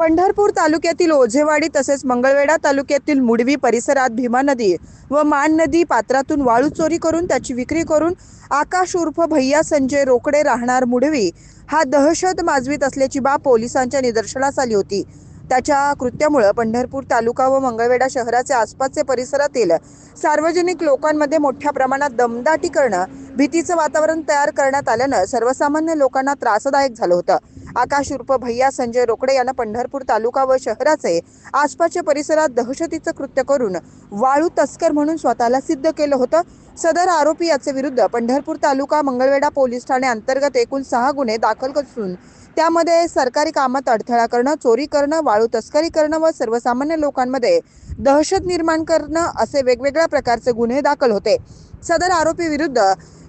पंढरपूर तालुक्यातील ओझेवाडी तसेच मंगळवेढा तालुक्यातील मुडवी परिसरात भीमा नदी व मान नदी पात्रातून वाळू चोरी करून त्याची विक्री करून आकाश उर्फ भैया संजय रोकडे राहणार मुडवी. हा दहशत माजवीत असल्याची बाब पोलिसांच्या निदर्शनास आली होती. त्याच्या कृत्यामुळे पंढरपूर तालुका व मंगळवेढा शहराचे आसपासचे परिसरातील सार्वजनिक लोकांमध्ये मोठ्या प्रमाणात दमदाटी करणं भीतीचं वातावरण तयार करण्यात आल्यानं सर्वसामान्य लोकांना त्रासदायक झालं होतं. आकाश उर्फ भैया संजय रोकडे यानं पंढरपूर तालुका व शहराचे आसपासच्या परिसरात दहशतीचं कृत्य करून वाळू तस्कर म्हणून स्वतःला सिद्ध केलं होतं. सदर आरोपी याचे विरुद्ध पंढरपूर तालुका मंगळवेढा पोलीस ठाणे अंतर्गत एकूण सहा गुन्हे दाखल असून त्यामध्ये सरकारी कामात अडथळा करणं चोरी करणं वाळू तस्करी करणं व सर्वसामान्य लोकांमध्ये दहशत निर्माण करणं असे वेगवेगळ्या प्रकारचे गुन्हे दाखल होते. सदर आरोपी विरुद्ध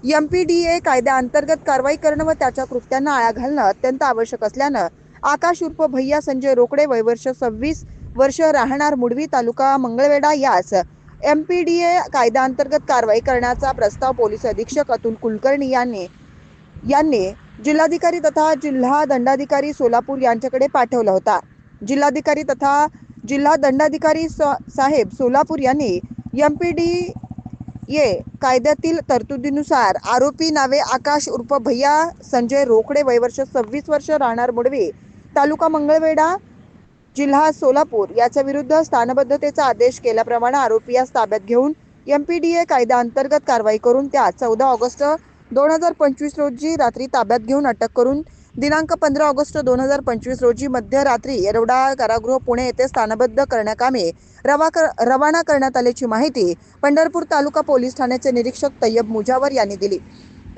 एम पी डी ए कायद्याअंतर्गत कारवाई करणं व त्याच्या कृत्यांना आळा घालणं अत्यंत आवश्यक असल्यानं आकाश उर्फ भैया संजय रोकडे वयवर्ष सव्वीस वर्ष राहणार मुडवी तालुका मंगळवेढा यास एम पी डी ए कायद्याअंतर्गत कारवाई करण्याचा प्रस्ताव पोलीस अधीक्षक अतुल कुलकर्णी यांनी यांनी जिल्हाधिकारी तथा जिल्हा दंडाधिकारी सोलापूर यांच्याकडे पाठवला होता. जिल्हाधिकारी तथा जिल्हा दंडाधिकारी साहेब सोलापूर यांनी एम पी डी ये कायद्यातील तरतुदीनुसार आरोपी नावे आकाश उर्फ भैया संजय रोकडे वयवर्ष सव्वीस वर्ष राहणार मुडवे तालुका मंगळवेढा जिल्हा सोलापूर याच्या विरुद्ध स्थानबद्धतेचा आदेश केल्याप्रमाणे आरोपी यास ताब्यात घेऊन एम पी डी ए कायद्याअंतर्गत कारवाई करून त्या चौदा ऑगस्ट दोन हजार पंचवीस रोजी रात्री ताब्यात घेऊन अटक करून दिनांक पंधरा ऑगस्ट दोन हजार पंचवीस रोजी मध्यरात्री येरवडा कारागृह पुणे येथे स्थानबद्ध करण्याकामे रवा कर रवाना करण्यात आल्याची माहिती पंढरपूर तालुका पोलीस ठाण्याचे निरीक्षक तय्यब मुजावर यांनी दिली.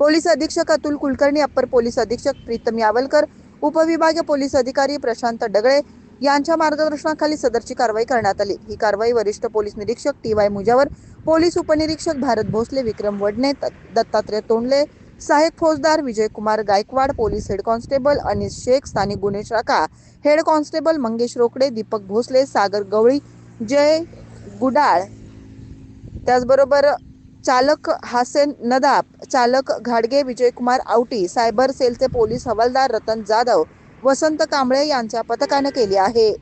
पोलीस अधीक्षक अतुल कुलकर्णी अप्पर पोलीस अधीक्षक प्रीतम यावलकर उपविभागीय पोलीस अधिकारी प्रशांत डगळे यांच्या मार्गदर्शनाखाली सदरची कारवाई करण्यात आली. ही कारवाई वरिष्ठ पोलीस निरीक्षक टी वाय मुजावर पोलीस उपनिरीक्षक भारत भोसले विक्रम वडणे दत्तात्रय तोंडले सहाय्यक फौजदार Vijaykumar Gaikwad police head constable Anis Shaikh स्थानिक गुन्हे शाखा हेड कॉन्स्टेबल मंगेश रोकडे दीपक भोसले सागर गवळी जय गुडाळ. त्याचबरोबर चालक हासेन नदाब चालक घाडगे विजयकुमार आवटी सायबर सेलचे पोलीस हवालदार रतन जाधव वसंत कांबळे यांच्या पथकाने केली आहे.